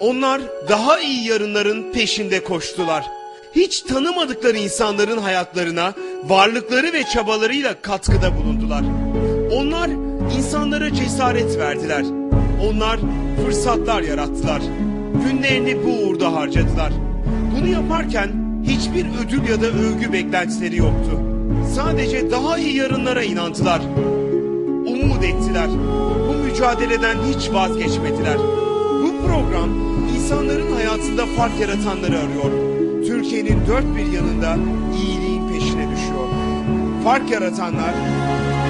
Onlar daha iyi yarınların peşinde koştular. Hiç tanımadıkları insanların hayatlarına varlıkları ve çabalarıyla katkıda bulundular. Onlar insanlara cesaret verdiler. Onlar fırsatlar yarattılar. Günlerini bu uğurda harcadılar. Bunu yaparken hiçbir ödül ya da övgü beklentileri yoktu. Sadece daha iyi yarınlara inandılar. Umut ettiler. Bu mücadeleden hiç vazgeçmediler. Program insanların hayatında fark yaratanları arıyor. Türkiye'nin dört bir yanında iyiliğin peşine düşüyor. Fark yaratanlar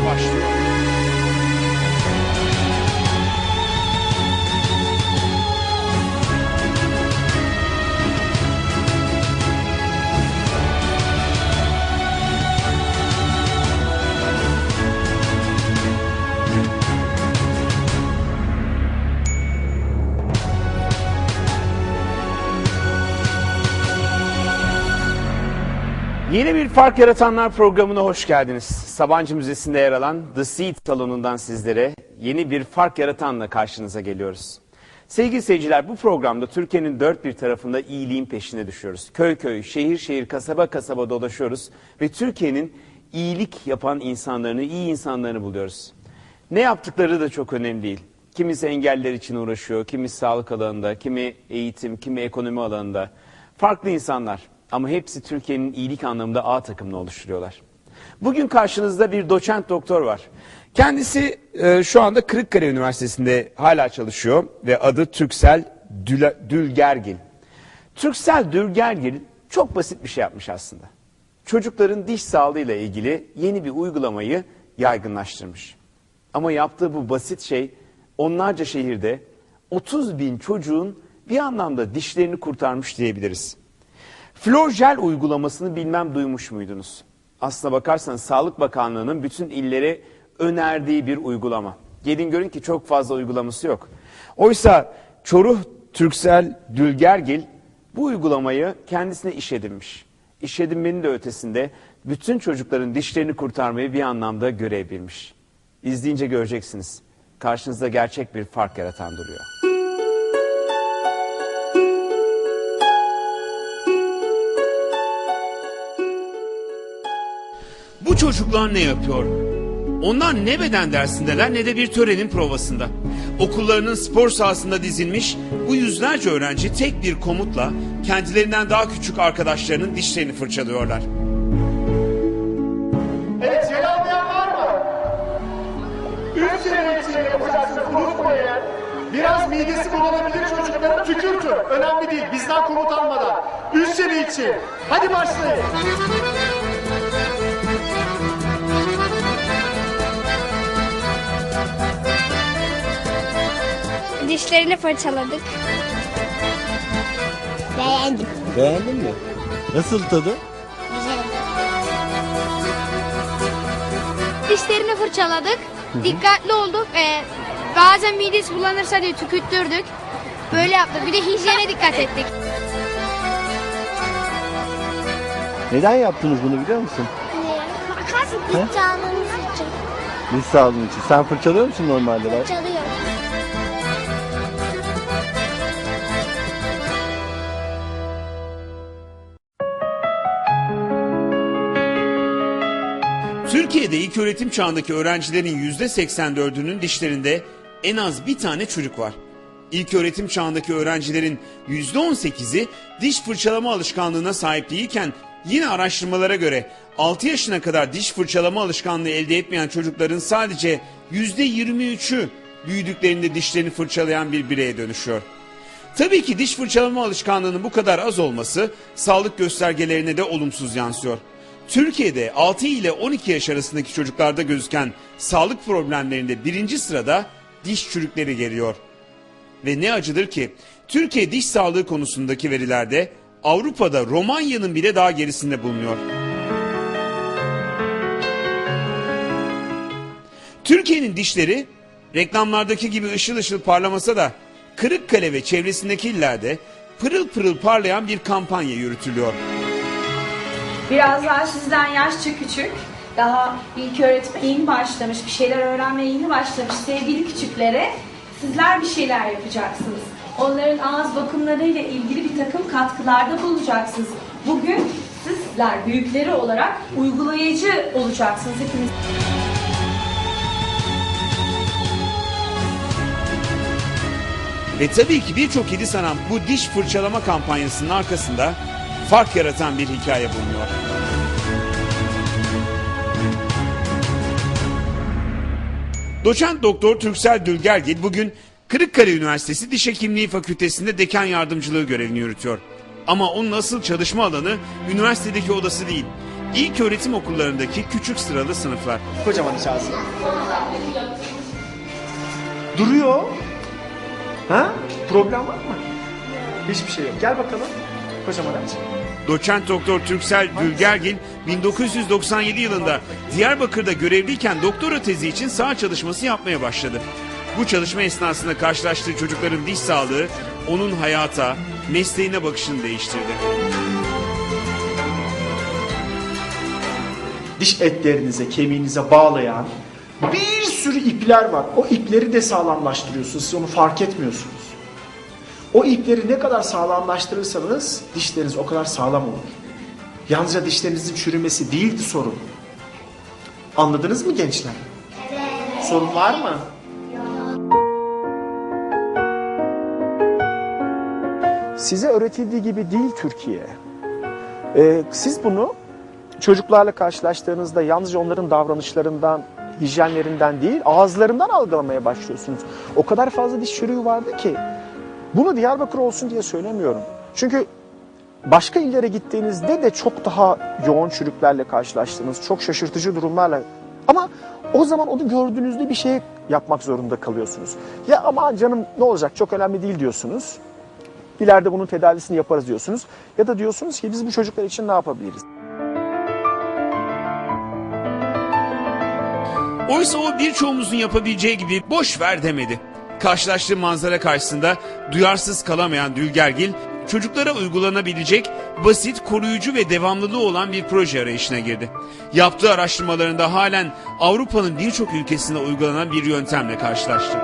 başlıyor. Yeni bir Fark Yaratanlar programına hoş geldiniz. Sabancı Müzesi'nde yer alan The Seed salonundan sizlere yeni bir fark yaratanla karşınıza geliyoruz. Sevgili seyirciler bu programda Türkiye'nin dört bir tarafında iyiliğin peşine düşüyoruz. Köy köy, şehir şehir, kasaba kasaba dolaşıyoruz ve Türkiye'nin iyilik yapan insanlarını, iyi insanlarını buluyoruz. Ne yaptıkları da çok önemli değil. Kimisi engeller için uğraşıyor, kimisi sağlık alanında, kimi eğitim, kimi ekonomi alanında. Farklı insanlar ama hepsi Türkiye'nin iyilik anlamında A takımını oluşturuyorlar. Bugün karşınızda bir doçent doktor var. Kendisi e, şu anda Kırıkkale Üniversitesi'nde hala çalışıyor ve adı Türksel Düla- Dülgergil. Türksel Dülgergil çok basit bir şey yapmış aslında. Çocukların diş sağlığıyla ilgili yeni bir uygulamayı yaygınlaştırmış. Ama yaptığı bu basit şey onlarca şehirde 30 bin çocuğun bir anlamda dişlerini kurtarmış diyebiliriz. Florjel uygulamasını bilmem duymuş muydunuz? Aslına bakarsanız Sağlık Bakanlığı'nın bütün illere önerdiği bir uygulama. Gelin görün ki çok fazla uygulaması yok. Oysa Çoruh Türksel Dülgergil bu uygulamayı kendisine iş edinmiş. İş edinmenin de ötesinde bütün çocukların dişlerini kurtarmayı bir anlamda görev bilmiş. İzleyince göreceksiniz. Karşınızda gerçek bir fark yaratan duruyor. Bu çocuklar ne yapıyor? Onlar ne beden dersindeler ne de bir törenin provasında. Okullarının spor sahasında dizilmiş bu yüzlerce öğrenci tek bir komutla kendilerinden daha küçük arkadaşlarının dişlerini fırçalıyorlar. Evet, yeni anlayan var mı? Üç sene için yapacaksınız, unutmayın. Biraz midesi bulanabilir çocukların tükürtün. Önemli değil, bizden komut almadan. Üç sene için. Hadi başlayın. Dişlerini fırçaladık. Beğendim. Beğendin mi? Nasıl tadı? Güzel. Dişlerini fırçaladık. Dikkatli olduk. Ee, bazen midesi bulanırsa diye tükürttürdük. Böyle yaptık. Bir de hijyene dikkat ettik. Neden yaptınız bunu biliyor musun? Diş sağlığımız için Diş sağlığın için. Sen fırçalıyor musun normalde? Ben? çalıyor. Türkiye'de ilk öğretim çağındaki öğrencilerin %84'ünün dişlerinde en az bir tane çürük var. İlk öğretim çağındaki öğrencilerin %18'i diş fırçalama alışkanlığına sahip değilken yine araştırmalara göre 6 yaşına kadar diş fırçalama alışkanlığı elde etmeyen çocukların sadece %23'ü büyüdüklerinde dişlerini fırçalayan bir bireye dönüşüyor. Tabii ki diş fırçalama alışkanlığının bu kadar az olması sağlık göstergelerine de olumsuz yansıyor. Türkiye'de 6 ile 12 yaş arasındaki çocuklarda gözüken sağlık problemlerinde birinci sırada diş çürükleri geliyor. Ve ne acıdır ki Türkiye diş sağlığı konusundaki verilerde Avrupa'da Romanya'nın bile daha gerisinde bulunuyor. Türkiye'nin dişleri reklamlardaki gibi ışıl ışıl parlamasa da Kırıkkale ve çevresindeki illerde pırıl pırıl parlayan bir kampanya yürütülüyor. Biraz daha sizden yaşça küçük, daha ilk öğretime yeni başlamış, bir şeyler öğrenmeye yeni başlamış sevgili küçüklere sizler bir şeyler yapacaksınız. onların ağız bakımlarıyla ilgili bir takım katkılarda bulunacaksınız. Bugün sizler büyükleri olarak uygulayıcı olacaksınız hepiniz. Ve tabii ki birçok yedi sanan bu diş fırçalama kampanyasının arkasında fark yaratan bir hikaye bulunuyor. Doçent Doktor Türksel Dülgergil bugün Kırıkkale Üniversitesi Diş Hekimliği Fakültesi'nde dekan yardımcılığı görevini yürütüyor. Ama onun asıl çalışma alanı üniversitedeki odası değil, ilk öğretim okullarındaki küçük sıralı sınıflar. Kocaman içerisi. Duruyor. Ha? Problem var mı? Hiçbir şey yok. Gel bakalım. Kocaman aç. Doçent Doktor Türksel Dülgergil 1997 yılında Diyarbakır'da görevliyken doktora tezi için saha çalışması yapmaya başladı. Bu çalışma esnasında karşılaştığı çocukların diş sağlığı onun hayata, mesleğine bakışını değiştirdi. diş etlerinize, kemiğinize bağlayan bir sürü ipler var. O ipleri de sağlamlaştırıyorsunuz. Siz onu fark etmiyorsunuz. O ipleri ne kadar sağlamlaştırırsanız dişleriniz o kadar sağlam olur. Yalnızca dişlerinizin çürümesi değildi sorun. Anladınız mı gençler? Sorun var mı? Size öğretildiği gibi değil Türkiye. Ee, siz bunu çocuklarla karşılaştığınızda yalnızca onların davranışlarından, hijyenlerinden değil, ağızlarından algılamaya başlıyorsunuz. O kadar fazla diş çürüğü vardı ki. Bunu Diyarbakır olsun diye söylemiyorum. Çünkü başka illere gittiğinizde de çok daha yoğun çürüklerle karşılaştınız. Çok şaşırtıcı durumlarla. Ama o zaman onu gördüğünüzde bir şey yapmak zorunda kalıyorsunuz. Ya ama canım ne olacak çok önemli değil diyorsunuz. İleride bunun tedavisini yaparız diyorsunuz. Ya da diyorsunuz ki biz bu çocuklar için ne yapabiliriz? Oysa o birçoğumuzun yapabileceği gibi boş ver demedi. Karşılaştığı manzara karşısında duyarsız kalamayan Dülgergil, çocuklara uygulanabilecek basit, koruyucu ve devamlılığı olan bir proje arayışına girdi. Yaptığı araştırmalarında halen Avrupa'nın birçok ülkesinde uygulanan bir yöntemle karşılaştı.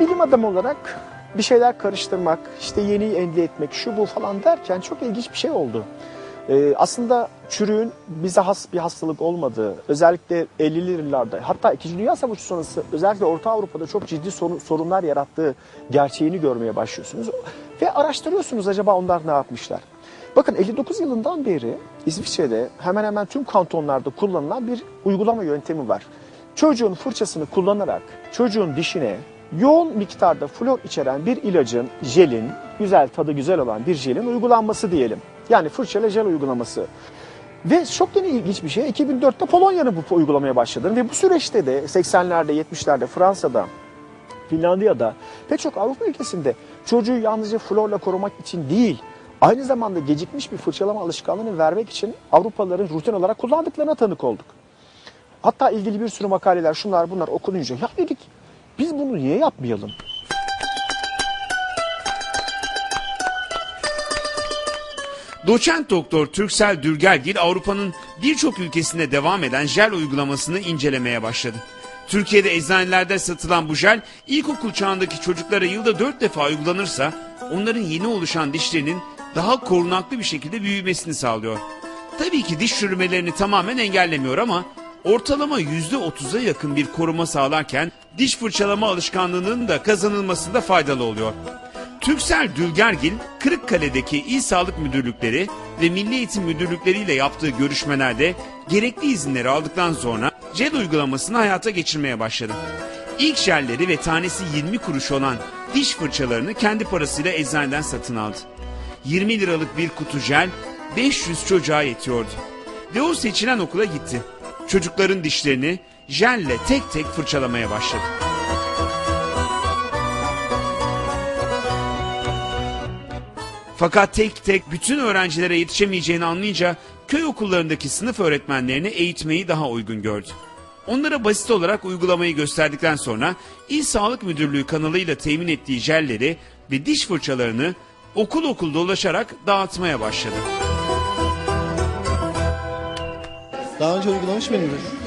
Bilim adamı olarak bir şeyler karıştırmak, işte yeniyi elde etmek, şu bu falan derken çok ilginç bir şey oldu. Ee, aslında çürüğün bize has bir hastalık olmadığı, özellikle 50'li yıllarda hatta 2. Dünya Savaşı sonrası özellikle Orta Avrupa'da çok ciddi sorun- sorunlar yarattığı gerçeğini görmeye başlıyorsunuz. Ve araştırıyorsunuz acaba onlar ne yapmışlar. Bakın 59 yılından beri İsviçre'de hemen hemen tüm kantonlarda kullanılan bir uygulama yöntemi var. Çocuğun fırçasını kullanarak çocuğun dişine yoğun miktarda flor içeren bir ilacın, jelin, güzel tadı güzel olan bir jelin uygulanması diyelim. Yani fırçayla jel uygulaması. Ve çok yeni ilginç bir şey 2004'te Polonya'nın bu uygulamaya başladığını ve bu süreçte de 80'lerde 70'lerde Fransa'da Finlandiya'da pek çok Avrupa ülkesinde çocuğu yalnızca florla korumak için değil, aynı zamanda gecikmiş bir fırçalama alışkanlığını vermek için Avrupalıların rutin olarak kullandıklarına tanık olduk. Hatta ilgili bir sürü makaleler şunlar bunlar okununca ya dedik biz bunu niye yapmayalım? Doçent Doktor Türksel Dülgergil Avrupa'nın birçok ülkesinde devam eden jel uygulamasını incelemeye başladı. Türkiye'de eczanelerde satılan bu jel ilkokul çağındaki çocuklara yılda 4 defa uygulanırsa onların yeni oluşan dişlerinin daha korunaklı bir şekilde büyümesini sağlıyor. Tabii ki diş çürümelerini tamamen engellemiyor ama ortalama %30'a yakın bir koruma sağlarken diş fırçalama alışkanlığının da kazanılmasında faydalı oluyor. Türksel Dülgergil, Kırıkkale'deki İl Sağlık Müdürlükleri ve Milli Eğitim Müdürlükleri ile yaptığı görüşmelerde gerekli izinleri aldıktan sonra jel uygulamasını hayata geçirmeye başladı. İlk jelleri ve tanesi 20 kuruş olan diş fırçalarını kendi parasıyla eczaneden satın aldı. 20 liralık bir kutu jel 500 çocuğa yetiyordu. Ve o seçilen okula gitti. Çocukların dişlerini jelle tek tek fırçalamaya başladı. Fakat tek tek bütün öğrencilere yetişemeyeceğini anlayınca köy okullarındaki sınıf öğretmenlerini eğitmeyi daha uygun gördü. Onlara basit olarak uygulamayı gösterdikten sonra İl Sağlık Müdürlüğü kanalıyla temin ettiği jelleri ve diş fırçalarını okul okul dolaşarak dağıtmaya başladı. Daha önce uygulamış mıydınız?